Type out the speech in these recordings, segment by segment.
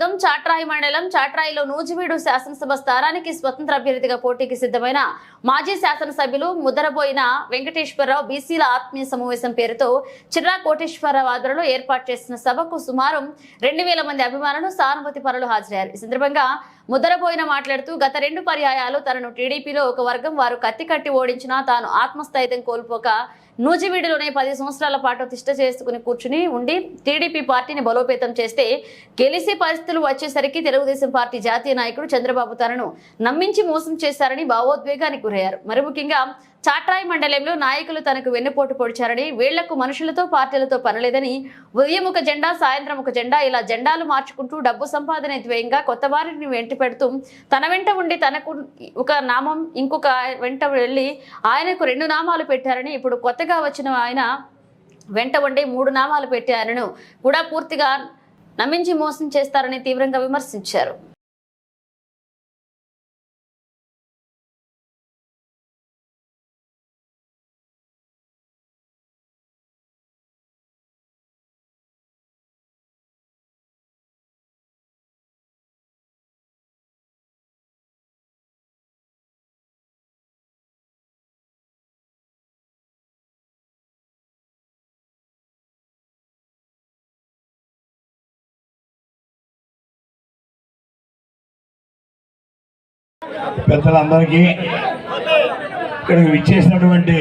నియోజకవర్గం చాట్రాయి మండలం చాట్రాయిలో నూజివీడు శాసనసభ స్థానానికి స్వతంత్ర అభ్యర్థిగా పోటీకి సిద్ధమైన మాజీ శాసనసభ్యులు ముదరబోయిన వెంకటేశ్వరరావు బీసీల ఆత్మీయ సమావేశం పేరుతో చిర్రా కోటేశ్వరరావు ఆధ్వర్యంలో ఏర్పాటు చేసిన సభకు సుమారు రెండు వేల మంది అభిమానులు సానుభూతి పరులు హాజరయ్యారు. ఈ సందర్భంగా ముద్దరబోయిన మాట్లాడుతూ గత రెండు పర్యాయాలు తనను టీడీపీలో ఒక వర్గం వారు కత్తి కట్టి ఓడించినా తాను ఆత్మస్థైర్యం కోల్పోక నూజివీడులోనే పది సంవత్సరాల పాటు తిష్ట చేసుకుని కూర్చుని ఉండి టీడీపీ పార్టీని బలోపేతం చేస్తే గెలిసే పరిస్థితులు వచ్చేసరికి తెలుగుదేశం పార్టీ జాతీయ నాయకుడు చంద్రబాబు తనను నమ్మించి మోసం చేశారని భావోద్వేగానికి గురయ్యారు. మరి ముఖ్యంగా చాట్రాయి మండలంలో నాయకులు తనకు వెన్నుపోటు పొడిచారని వీళ్ళకు మనుషులతో పార్టీలతో పనలేదని ఉదయం ఒక జెండా సాయంత్రం ఒక జెండా ఇలా జెండాలు మార్చుకుంటూ డబ్బు సంపాదన ధ్యేయంగా కొత్త వారిని వెంట పెడుతూ తన వెంట ఉండి తనకు ఒక నామం ఇంకొక వెంట వెళ్ళి ఆయనకు రెండు నామాలు పెట్టారని ఇప్పుడు కొత్తగా వచ్చిన ఆయన వెంట ఉండి మూడు నామాలు పెట్టారను కూడా పూర్తిగా నమ్మించి మోసం చేస్తారని తీవ్రంగా విమర్శించారు. పెద్దలందరికీ ఇక్కడికి విచ్చేసినటువంటి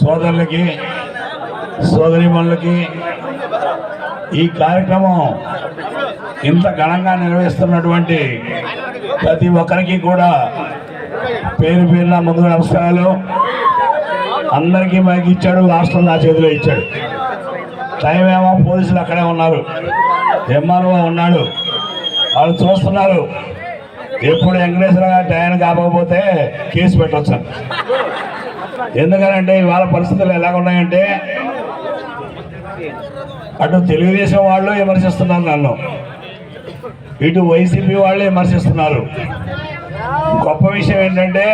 సోదరులకి సోదరిమణులకి ఈ కార్యక్రమం ఇంత ఘనంగా నిర్వహిస్తున్నటువంటి ప్రతి ఒక్కరికి కూడా పేరు పేరున ముందు నమస్కారాలు. అందరికీ మైక్ ఇచ్చాడు రాష్ట్రం నా చేతిలో ఇచ్చాడు. టైం ఏమో పోలీసులు అక్కడే ఉన్నారు. ఎంఆర్ఓ ఉన్నాడు. వాళ్ళు చూస్తున్నారు. ఎప్పుడు వెంకటేశ్వర గారు టైం కాకపోతే కేసు పెట్టవచ్చు ఎందుకనంటే ఇవాళ పరిస్థితులు ఎలా ఉన్నాయంటే అటు తెలుగుదేశం వాళ్ళు విమర్శిస్తున్నారు నన్ను. ఇటు వైసీపీ వాళ్ళు విమర్శిస్తున్నారు. గొప్ప విషయం ఏంటంటే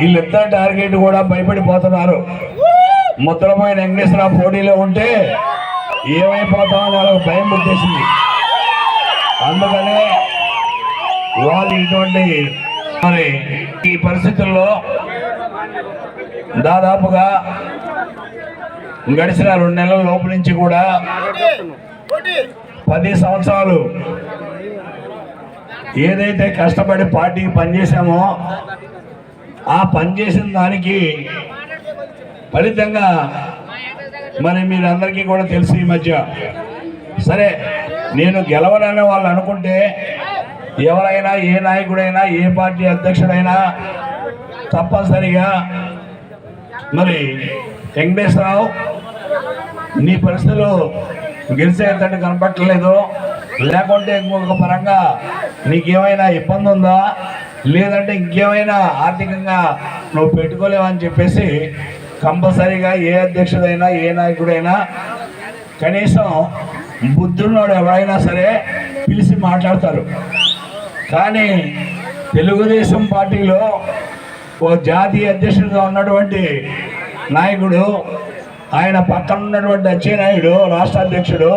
వీళ్ళిద్దరు టార్గెట్ కూడా భయపడిపోతున్నారు. ముద్రపోయిన వెంకటేశ్వర పోటీలో ఉంటే ఏమైపోతామని వాళ్ళకి భయం పుట్టేసింది. అందుకనే ఇవాళ ఇటువంటి మరి ఈ పరిస్థితుల్లో దాదాపుగా గడిచిన రెండు నెలల లోపు నుంచి కూడా పది సంవత్సరాలు ఏదైతే కష్టపడి పార్టీకి పనిచేసామో ఆ పనిచేసిన దానికి ఫలితంగా మరి మీరందరికీ కూడా తెలుసు ఈ మధ్య. సరే నేను గెలవనని వాళ్ళు అనుకుంటే ఎవరైనా ఏ నాయకుడైనా ఏ పార్టీ అధ్యక్షుడైనా తప్పనిసరిగా మరి వెంకటేశ్వరరావు నీ పరిస్థితులు గెలిచేటట్టు కనపట్టలేదు. లేకుంటే ఇంకొక పరంగా నీకేమైనా ఇబ్బంది ఉందా? లేదంటే ఇంకేమైనా ఆర్థికంగా నువ్వు పెట్టుకోలేవని చెప్పేసి కంపల్సరీగా ఏ అధ్యక్షుడైనా ఏ నాయకుడైనా కనీసం బుద్ధున్నాడు ఎవరైనా సరే పిలిచి మాట్లాడతారు. కానీ తెలుగుదేశం పార్టీలో ఓ జాతీయ అధ్యక్షుడిగా ఉన్నటువంటి నాయకుడు ఆయన పక్కన ఉన్నటువంటి అచ్చెన్నాయుడు రాష్ట్ర అధ్యక్షుడు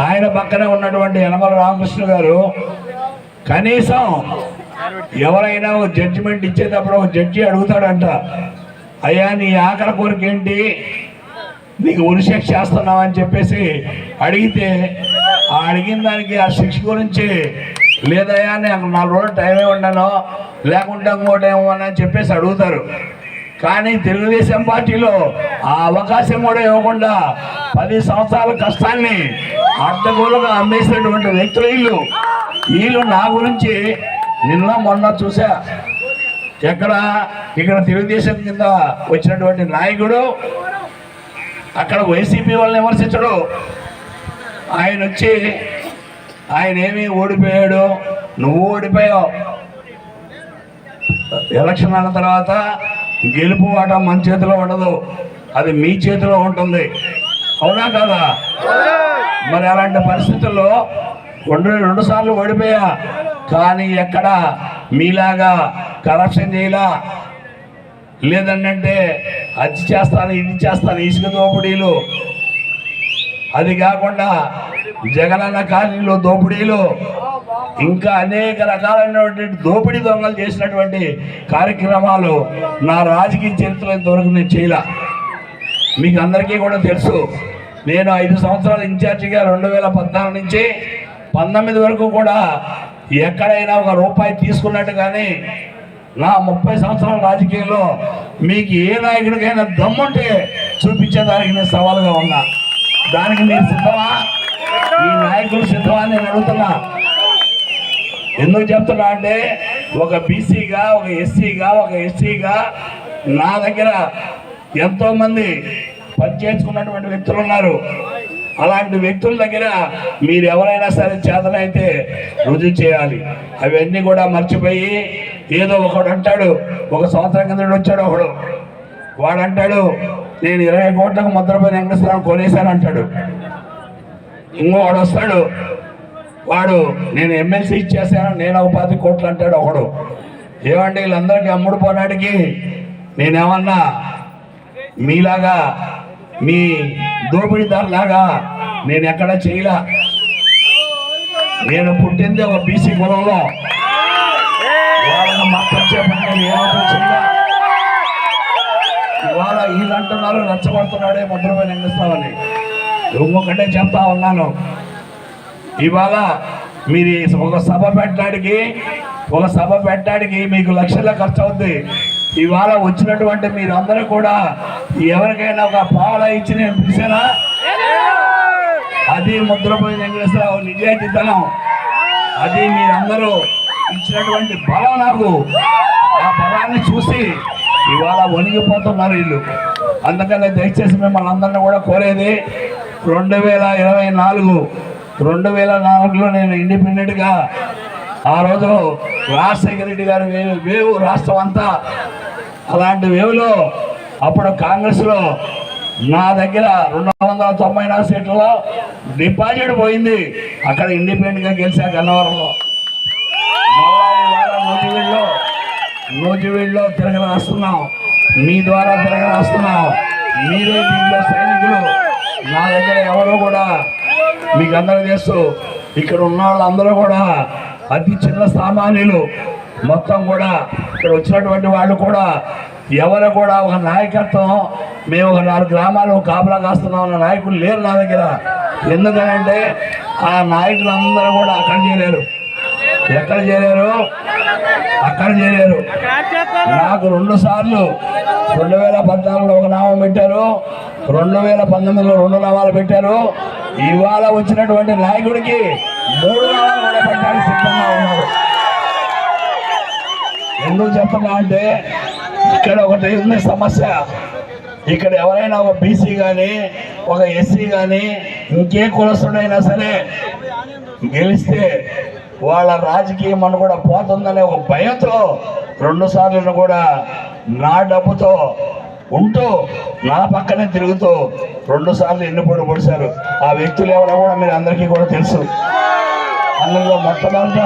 ఆయన పక్కనే ఉన్నటువంటి యనమల రామకృష్ణ గారు కనీసం ఎవరైనా ఒక జడ్జిమెంట్ ఇచ్చేటప్పుడు ఒక జడ్జి అడుగుతాడంట అయ్యా నీ ఆకలి కోరిక ఏంటి? నీకు ఉరిశిక్ష చేస్తున్నామని చెప్పేసి అడిగితే ఆ అడిగిన దానికి ఆ శిక్ష గురించి లేదయ్యా నేను నాలుగు రోజులు టైం ఉండను లేకుంటే కూడా ఏమో అని చెప్పేసి అడుగుతారు. కానీ తెలుగుదేశం పార్టీలో ఆ అవకాశం కూడా ఇవ్వకుండా పది సంవత్సరాల కష్టాన్ని అడ్డగోలుగా అమ్మేసినటువంటి వ్యక్తులు వీళ్ళు. వీళ్ళు నా గురించి నిన్న మొన్న చూసా. ఎక్కడ? ఇక్కడ తెలుగుదేశం కింద వచ్చినటువంటి నాయకుడు అక్కడ వైసీపీ వాళ్ళని విమర్శించడు ఆయన వచ్చి ఆయన ఏమి ఓడిపోయాడు నువ్వు ఓడిపోయావు. ఎలక్షన్ అయిన తర్వాత గెలుపు ఆట మన చేతిలో ఉండదు అది మీ చేతిలో ఉంటుంది. అవునా కాదా? మరి అలాంటి పరిస్థితుల్లో రెండు రెండు సార్లు ఓడిపోయా. కానీ ఎక్కడ మీలాగా కరప్షన్ చేయలా. లేదంటే అది చేస్తాను ఇది చేస్తాను ఇసుక దోపిడీలు. అది కాకుండా జగనన్న కాలనీలో దోపిడీలు. ఇంకా అనేక రకాలైనటువంటి దోపిడీ దొంగలు చేసినటువంటి కార్యక్రమాలు నా రాజకీయ చరిత్ర ఇంతవరకు నేను చేయలే. మీకు అందరికీ కూడా తెలుసు నేను ఐదు సంవత్సరాల ఇన్ఛార్జిగా రెండు వేల పద్నాలుగు నుంచి పంతొమ్మిది వరకు కూడా ఎక్కడైనా ఒక రూపాయి తీసుకున్నట్టు కానీ నా ముప్పై సంవత్సరాల రాజకీయంలో మీకు ఏ నాయకుడికైనా దమ్ముంటే చూపించేదానికి నేను సవాలుగా ఉన్నా. దానికి మీరు సిద్ధమా? ఈ నాయకులు సిద్ధమా నేను అడుగుతున్నా. ఎందుకు చెప్తున్నా అంటే ఒక బీసీగా ఒక ఎస్సీగా ఒక ఎస్సీగా నా దగ్గర ఎంతో మంది పనిచేసుకున్నటువంటి వ్యక్తులు ఉన్నారు. అలాంటి వ్యక్తుల దగ్గర మీరు ఎవరైనా సరే చేతనైతే రుజువు చేయాలి. అవన్నీ కూడా మర్చిపోయి ఏదో ఒకడు అంటాడు. ఒక సంవత్సరం కింద వచ్చాడు ఒకడు. వాడు అంటాడు నేను ఇరవై కోట్లకు ముద్రపై వెంకటేశ్వరం కొనేశాను అంటాడు. ఇంకోడు వస్తాడు వాడు నేను ఎమ్మెల్సీ ఇచ్చేసాను నేను ఒక పది కోట్లు అంటాడు ఒకడు. ఏమండి వీళ్ళందరికీ అమ్ముడు పోనాడికి నేనేమన్నా మీలాగా మీ దోపిడీదారులాగా నేను ఎక్కడ చేయలా? నేను పుట్టింది ఒక బీసీ కులంలో. చెప్పండి ఇవాళ వీళ్ళంటున్నారు నచ్చబడుతున్నాడే ముద్రపై నిందిస్తామని ఇంకొకటే చెప్తా ఉన్నాను. ఇవాళ మీరు ఒక సభ పెట్టడానికి ఒక సభ పెట్టడానికి మీకు లక్షల ఖర్చు అవుద్ది ఇవాళ వచ్చినటువంటి మీరందరూ కూడా ఎవరికైనా ఒక పావుల ఇచ్చి నేను పిలిచానా? అది ముద్రపోయిన వెంకటేశ్వరరావు నిజాయితీతనం. అది మీరందరూ ఇచ్చినటువంటి బలం నాకు. ఆ బలాన్ని చూసి ఇవాళ వణిగిపోతున్నారు వీళ్ళు. అందుకని దయచేసి మిమ్మల్ని అందరినీ కూడా కోరేది రెండు వేల ఇరవై నాలుగు రెండు వేల నాలుగులో నేను ఇండిపెండెంట్గా ఆ రోజు రాజశేఖర రెడ్డి గారు వేవు వేవు రాష్ట్రం అంతా అలాంటి వేవులో అప్పుడు కాంగ్రెస్లో నా దగ్గర రెండు వందల తొంభై నాలుగు సీట్లలో డిపాజిట్ పోయింది. అక్కడ ఇండిపెండెంట్గా గెలిచా గన్నవరంలో. మళ్ళా తిరగరాస్తున్నాం మీ ద్వారా తిరగరాస్తున్నాం మీరే దీంట్లో సైనికులు. నా దగ్గర ఎవరు కూడా మీకు అందరూ తెలుసు. ఇక్కడ ఉన్న వాళ్ళందరూ కూడా అతి చిన్న సామాన్యులు. మొత్తం కూడా ఇక్కడ వచ్చినటువంటి వాళ్ళు కూడా ఎవరు కూడా ఒక నాయకత్వం మేము ఒక నాలుగు గ్రామాలు కాపలా కాస్తున్నాం అన్న నాయకులు లేరు నా దగ్గర. ఎందుకంటే ఆ నాయకులందరూ కూడా అక్కడ చేయలేరు ఎక్కడ చేరారు? అక్కడ చేరారు. నాకు రెండు సార్లు రెండు వేల పద్నాలుగులో ఒక నామం పెట్టారు. రెండు వేల పంతొమ్మిదిలో రెండు నామాలు పెట్టారు. ఇవాళ వచ్చినటువంటి నాయకుడికి మూడు నామాలు కూడా పెట్టడానికి సిద్ధంగా ఉన్నారు. ఎందుకు చెప్తున్నా అంటే ఇక్కడ ఒకటి ఉంది సమస్య. ఇక్కడ ఎవరైనా ఒక బీసీ కానీ ఒక ఎస్సీ కానీ ఇంకే కులస్తుడైనా సరే గెలిస్తే వాళ్ళ రాజకీయం అని కూడా పోతుందనే ఒక భయంతో రెండు సార్లు కూడా నా డబ్బుతో ఉంటూ నా పక్కనే తిరుగుతూ రెండు సార్లు ఎన్నిపోటు పొడిశారు. ఆ వ్యక్తులు ఎవరో కూడా మీరు అందరికీ కూడా తెలుసు. అందులో మొట్టమొదట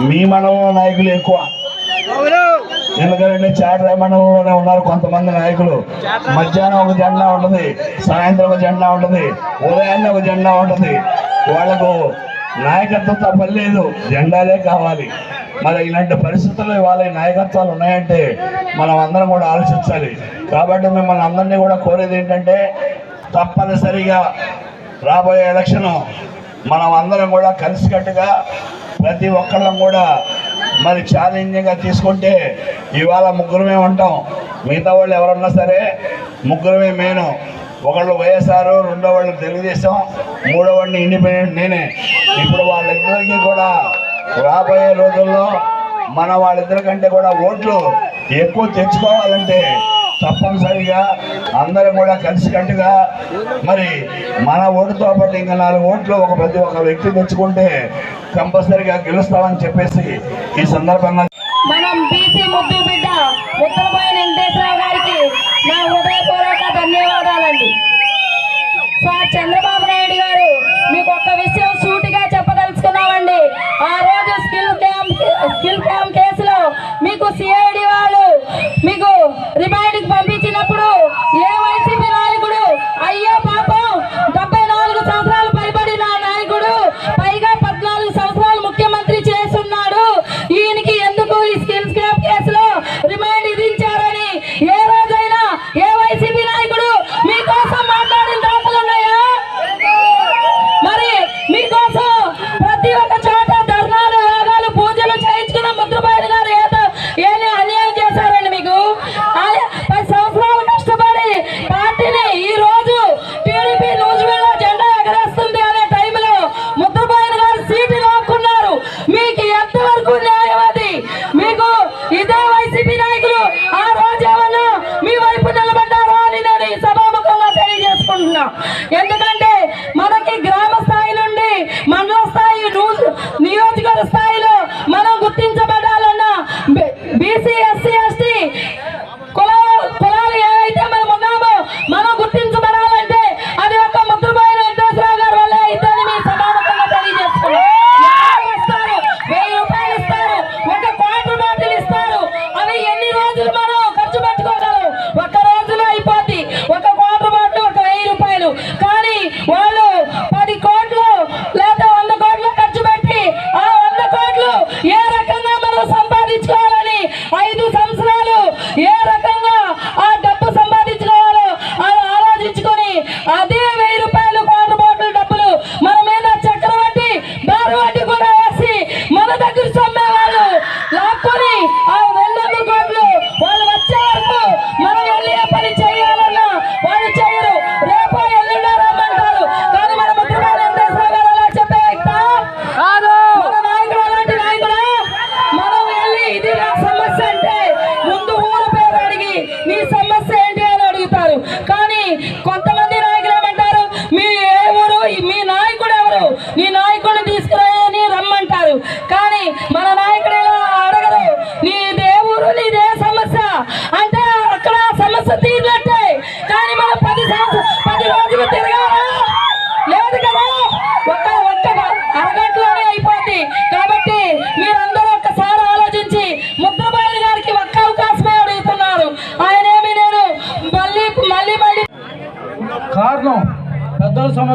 మీ మనలో నాయకులు ఎక్కువ. ఎందుకంటే చాటరాయ మండలంలోనే ఉన్నారు కొంతమంది నాయకులు. మధ్యాహ్నం ఒక జెండా ఉంటుంది సాయంత్రం ఒక జెండా ఉంటుంది ఉదయాన్నే ఒక జెండా ఉంటుంది. వాళ్ళకు నాయకత్వం తప్పలేదు. జెండాలే కావాలి. మరి ఇలాంటి పరిస్థితుల్లో ఇవాళ నాయకత్వాలు ఉన్నాయంటే మనం అందరం కూడా ఆలోచించాలి. కాబట్టి మిమ్మల్ని అందరినీ కూడా కోరేది ఏంటంటే తప్పనిసరిగా రాబోయే ఎలక్షన్ మనం అందరం కూడా కలిసికట్టుగా ప్రతి ఒక్కళ్ళం కూడా మరి ఛాలెంజింగ్గా తీసుకుంటే ఇవాళ ముగ్గురమే ఉంటాం. మిగతా వాళ్ళు ఎవరన్నా సరే ముగ్గురమే మేను ఒకళ్ళు వైఎస్ఆర్ రెండో వాళ్ళు తెలుగుదేశం మూడో వాడిని ఇండిపెండెంట్ నేనే. ఇప్పుడు వాళ్ళిద్దరికీ కూడా రాబోయే రోజుల్లో మన వాళ్ళిద్దరి కంటే కూడా ఓట్లు ఎక్కువ తెచ్చుకోవాలంటే తప్పనిసరిగా అందరం కూడా కలిసికట్టుగా మరి మన ఓటుతో పాటు ఇంకా నాలుగు ఓట్లు ఒక ప్రతి ఒక్క వ్యక్తి తెచ్చుకుంటే కంపల్సరిగా గెలుస్తామని చెప్పేసి ఈ సందర్భంగా మనం బీసీ ముద్దు బిడ్డ ఉత్తరమైన వెంకటేశ్వరరావు గారికి నా చెప్పండి. సార్ చంద్రబాబు నాయుడు గారు మీకు ఒక్క విషయం సూటిగా చెప్పదలుచుకున్నామండి. ఆ రోజు స్కిల్ క్యాంప్ స్కిల్ క్యాంప్ కేసులో మీకు సిఐడి వాళ్ళు మీకు రిమాండ్కి పంపించినప్పుడు something to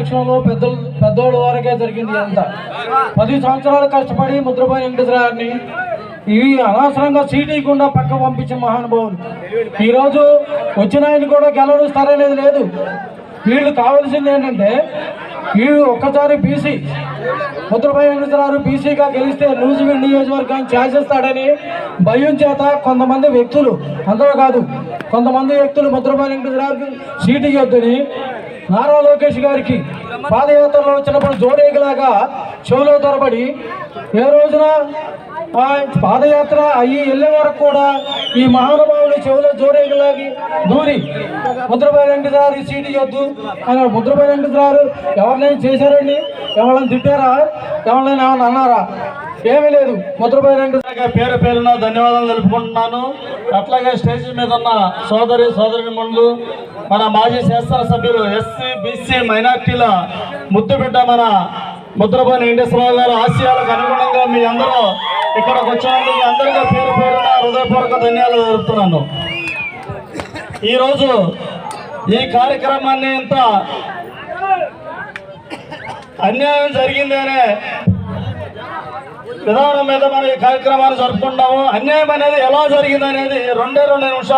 సమక్షంలో పెద్దలు పెద్దోళ్ళ వరకే జరిగింది అంత పది సంవత్సరాలు కష్టపడి ముద్రపోయిన వెంకటేశ్వరాన్ని ఈ అనవసరంగా సీటీ గుండా పక్క పంపించిన మహానుభావులు ఈరోజు వచ్చిన ఆయన కూడా గెలవనిస్తారనేది లేదు. వీళ్ళు కావాల్సింది ఏంటంటే వీళ్ళు ఒక్కసారి బీసీ ముద్రపై వెంకటరావు బీసీగా గెలిస్తే నూజివీడు నియోజకవర్గాన్ని చేసేస్తాడని భయం చేత కొంతమంది వ్యక్తులు అందరూ కాదు కొంతమంది వ్యక్తులు ముద్రపై వెంకటరావుకి సీటు ఇవ్వద్దని నారా లోకేష్ గారికి పాదయాత్రలో వచ్చినప్పుడు జోడేగిలాగా చెవులో తరబడి ఏ రోజున పాదయాత్ర అయ్యి వెళ్ళే వరకు కూడా ఈ మహానుభావులు చెవిలో జోరేగలాగి దూరి ముద్రపై వెంకటేశ్వర సీటు ఇవ్వద్దు అని ముద్రపై వెంకటేశ్వర ఎవరినైనా చేశారండి ఎవరైనా తిట్టారా? ఎవరైనా ఏమైనా అన్నారా? ఏమీ లేదు. ముద్రపై వెంకటేశ్వర పేరు పేరున ధన్యవాదాలు తెలుపుకుంటున్నాను. అట్లాగే స్టేజ్ మీద ఉన్న సోదరి సోదరి ముందు మన మాజీ శాసనసభ్యులు ఎస్సీ బీసీ మైనార్టీల ముద్దుబిడ్డ మన ముద్రపల్లి వెంకటేశ్వరరావు గారు ఆశయాలకు అనుగుణంగా మీ అందరూ ఇక్కడికి వచ్చినందుకు అందరికీ పేరు పేరున హృదయపూర్వక ధన్యాలు జరుపుతున్నాను ఈరోజు ఈ కార్యక్రమాన్ని ఇంత అన్యాయం జరిగింది అనే విధానం మీద మనం ఈ కార్యక్రమాన్ని జరుపుకుంటాము అన్యాయం అనేది ఎలా జరిగింది అనేది రెండే రెండు నిమిషాలు